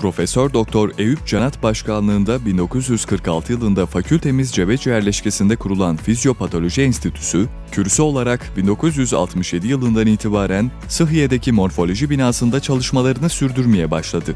Profesör Doktor Eyüp Canat Başkanlığında 1946 yılında fakültemiz Cebeci yerleşkesinde kurulan Fizyopatoloji Enstitüsü, kürsü olarak 1967 yılından itibaren Sıhhiye'deki morfoloji binasında çalışmalarını sürdürmeye başladı.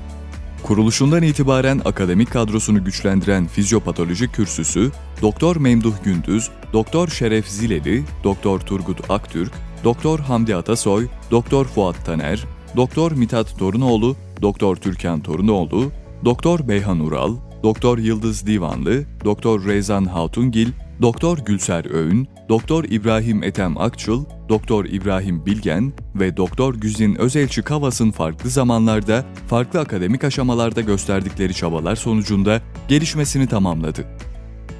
Kuruluşundan itibaren akademik kadrosunu güçlendiren fizyopatoloji kürsüsü, Doktor Memduh Gündüz, Doktor Şeref Zileli, Doktor Turgut Aktürk, Doktor Hamdi Atasoy, Doktor Fuat Taner, Doktor Mithat Torunoğlu, Doktor Türkan Torunoğlu, Doktor Beyhan Ural, Doktor Yıldız Divanlı, Doktor Rezan Hatungil, Doktor Gülser Öğün, Doktor İbrahim Ethem Akçıl, Doktor İbrahim Bilgen ve Doktor Güzin Özelçi Kavas'ın farklı zamanlarda, farklı akademik aşamalarda gösterdikleri çabalar sonucunda gelişmesini tamamladı.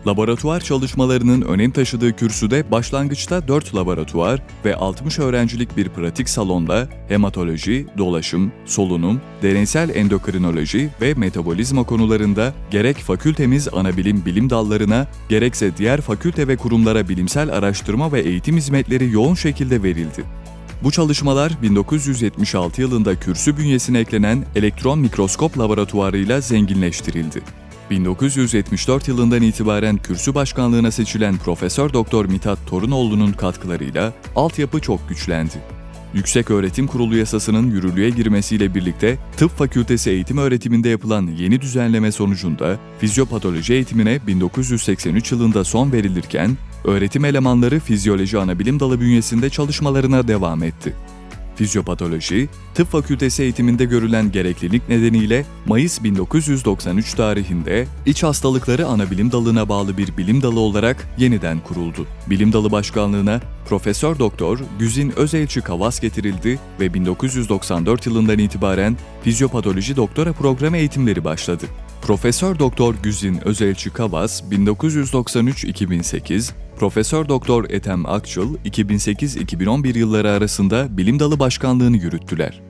Laboratuvar çalışmalarının önem taşıdığı kürsüde başlangıçta 4 laboratuvar ve 60 öğrencilik bir pratik salonda hematoloji, dolaşım, solunum, deneysel endokrinoloji ve metabolizma konularında gerek fakültemiz anabilim bilim dallarına gerekse diğer fakülte ve kurumlara bilimsel araştırma ve eğitim hizmetleri yoğun şekilde verildi. Bu çalışmalar 1976 yılında kürsü bünyesine eklenen elektron mikroskop laboratuvarıyla zenginleştirildi. 1974 yılından itibaren kürsü başkanlığına seçilen Profesör Doktor Mithat Torunoğlu'nun katkılarıyla altyapı çok güçlendi. Yüksek Öğretim Kurulu yasasının yürürlüğe girmesiyle birlikte tıp fakültesi eğitim öğretiminde yapılan yeni düzenleme sonucunda fizyopatoloji eğitimine 1983 yılında son verilirken öğretim elemanları fizyoloji anabilim dalı bünyesinde çalışmalarına devam etti. Fizyopatoloji, tıp fakültesi eğitiminde görülen gereklilik nedeniyle Mayıs 1993 tarihinde iç hastalıkları anabilim dalına bağlı bir bilim dalı olarak yeniden kuruldu. Bilim dalı başkanlığına Profesör Doktor Güzin Özelçi Kavas getirildi ve 1994 yılından itibaren fizyopatoloji doktora programı eğitimleri başladı. Profesör Doktor Güzin Özelçi Kavas 1993-2008, Profesör Doktor Ethem Akçıl 2008-2011 yılları arasında bilim dalı başkanlığını yürüttüler.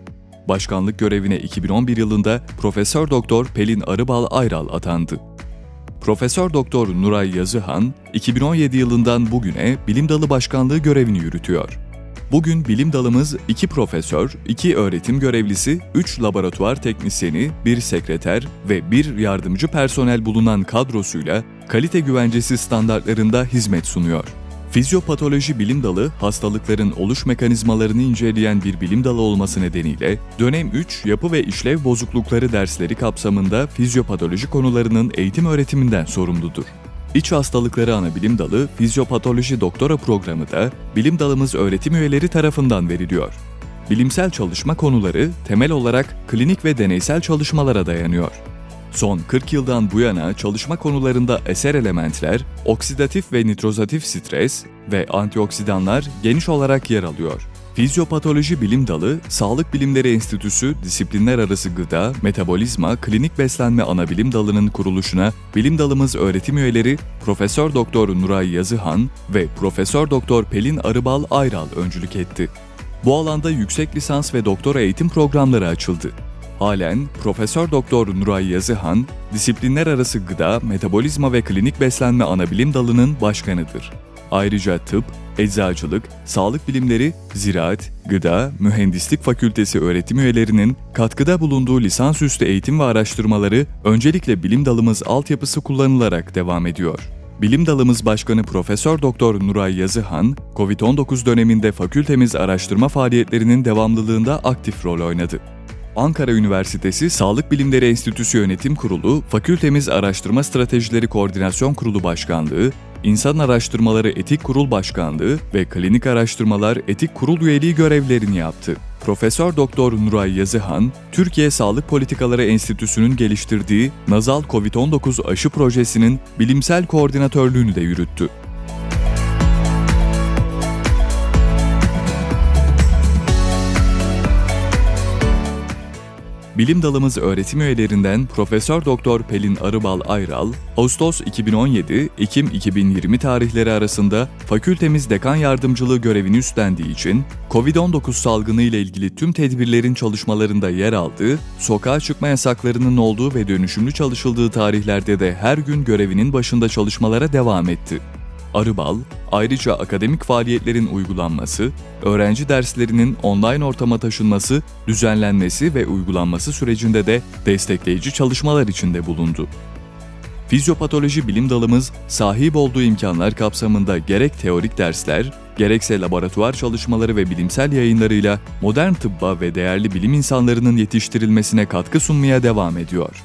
Başkanlık görevine 2011 yılında Profesör Doktor Pelin Arıbal Ayral atandı. Profesör Doktor Nuray Yazıhan 2017 yılından bugüne bilim dalı başkanlığı görevini yürütüyor. Bugün bilim dalımız 2 profesör, 2 öğretim görevlisi, 3 laboratuvar teknisyeni, 1 sekreter ve 1 yardımcı personel bulunan kadrosuyla kalite güvencesi standartlarında hizmet sunuyor. Fizyopatoloji bilim dalı, hastalıkların oluş mekanizmalarını inceleyen bir bilim dalı olması nedeniyle dönem 3 yapı ve işlev bozuklukları dersleri kapsamında fizyopatoloji konularının eğitim öğretiminden sorumludur. İç hastalıkları ana bilim dalı fizyopatoloji doktora programı da bilim dalımız öğretim üyeleri tarafından veriliyor. Bilimsel çalışma konuları temel olarak klinik ve deneysel çalışmalara dayanıyor. Son 40 yıldan bu yana çalışma konularında eser elementler, oksidatif ve nitrozatif stres ve antioksidanlar geniş olarak yer alıyor. Fizyopatoloji bilim dalı, Sağlık Bilimleri Enstitüsü disiplinler arası gıda, metabolizma, klinik beslenme ana bilim dalının kuruluşuna bilim dalımız öğretim üyeleri Profesör Doktor Nuray Yazıhan ve Profesör Doktor Pelin Arıbal Ayral öncülük etti. Bu alanda yüksek lisans ve doktora eğitim programları açıldı. Halen Profesör Doktor Nuray Yazıhan, disiplinler arası gıda, metabolizma ve klinik beslenme ana bilim dalının başkanıdır. Ayrıca tıp, eczacılık, sağlık bilimleri, ziraat, gıda, mühendislik fakültesi öğretim üyelerinin katkıda bulunduğu lisansüstü eğitim ve araştırmaları öncelikle bilim dalımız altyapısı kullanılarak devam ediyor. Bilim Dalımız Başkanı Profesör Doktor Nuray Yazıhan, COVID-19 döneminde fakültemiz araştırma faaliyetlerinin devamlılığında aktif rol oynadı. Ankara Üniversitesi Sağlık Bilimleri Enstitüsü Yönetim Kurulu, Fakültemiz Araştırma Stratejileri Koordinasyon Kurulu Başkanlığı, İnsan Araştırmaları Etik Kurul Başkanlığı ve Klinik Araştırmalar Etik Kurul üyeliği görevlerini yaptı. Profesör Doktor Nuray Yazıhan, Türkiye Sağlık Politikaları Enstitüsü'nün geliştirdiği Nazal COVID-19 aşı projesinin bilimsel koordinatörlüğünü de yürüttü. Bilim dalımız öğretim üyelerinden Profesör Doktor Pelin Arıbal Ayral, Ağustos 2017, Ekim 2020 tarihleri arasında fakültemiz dekan yardımcılığı görevini üstlendiği için COVID-19 salgını ile ilgili tüm tedbirlerin çalışmalarında yer aldığı, sokağa çıkma yasaklarının olduğu ve dönüşümlü çalışıldığı tarihlerde de her gün görevinin başında çalışmalara devam etti. Arıbal, ayrıca akademik faaliyetlerin uygulanması, öğrenci derslerinin online ortama taşınması, düzenlenmesi ve uygulanması sürecinde de destekleyici çalışmalar içinde bulundu. Fizyopatoloji bilim dalımız sahip olduğu imkanlar kapsamında gerek teorik dersler, gerekse laboratuvar çalışmaları ve bilimsel yayınlarıyla modern tıbba ve değerli bilim insanlarının yetiştirilmesine katkı sunmaya devam ediyor.